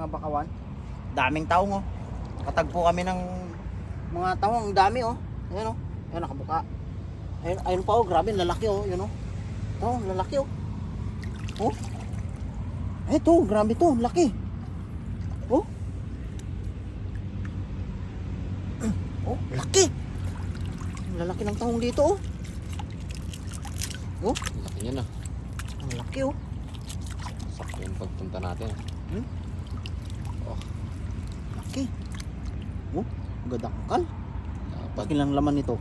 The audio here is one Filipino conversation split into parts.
mga bakawan. Daming taong oh. Nakatagpo kami ng mga taong, ang dami oh. Ayan oh. Ayan nakabuka. Ayun, ayun pa oh, grabe, lalaki oh, yun oh. Oh, lalaki oh. Oh. Eto, grabe to, laki. Oh. Oh, laki. Lalaki ng tahong dito oh. Oh, Laki niya na. ang laki oh. Sakto yung pagpunta natin. Hmm? Oh, Laki. Oh, gadangkal. Laki lang laman nito.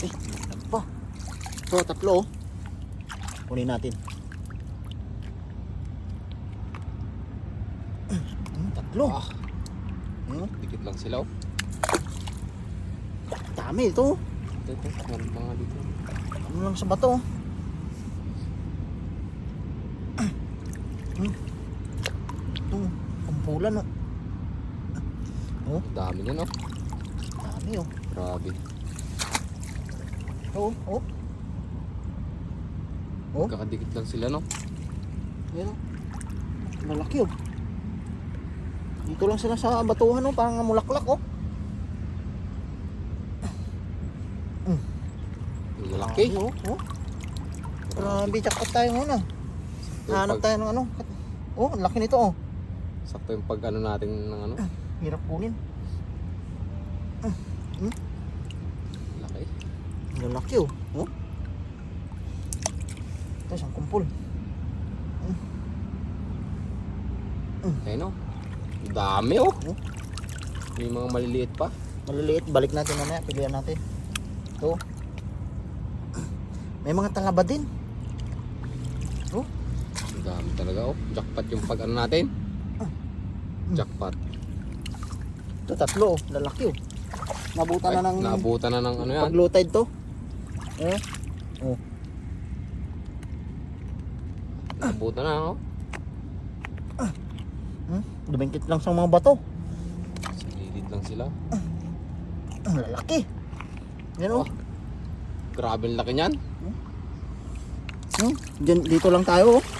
Eh, ano pa? Ito, tatlo oh. Kunin natin. Hmm, tatlo. Ah, Hmm, dikit lang sila oh. dami ito. Ito, ito. Dito. Ano lang sa bato. oh. Hmm. Ito, kumpulan oh. Oh, Ang dami niya no. dami oh. Grabe. Oh, oh. Oh. Kakadikit lang sila no. Yan oh. Malaki oh. Dito lang sila sa batuhan oh, parang mulaklak oh. Ang Laki. oh. oh. Grabe, jackpot tayo muna. Yung, Hanap tayo ng ano. Oh, ang laki nito oh. Sakto yung pag ano natin ng ano. Hirap kunin. Laki. Ang lalaki oh. Oh. Ito, isang kumpul. Ayun no. Ang Dami oh. Oh. May mga maliliit pa. Maliliit, balik natin mamaya, pilihan natin. Ito. May mga talaba din. Oh, dami talaga oh. Jackpot yung pag ano natin. Jackpot. ito tatlo oh, lalaki oh. Nabutan na ng naabutan na ng ano yan. pag low tide to. Eh, Naabutan na oh. hmm? dumingkit lang sa mga bato. Sa gilid lang sila. Ang lalaki. Yan oh. Oh. Grabe ang laki niyan. Hmm? Diyan, dito lang tayo oh.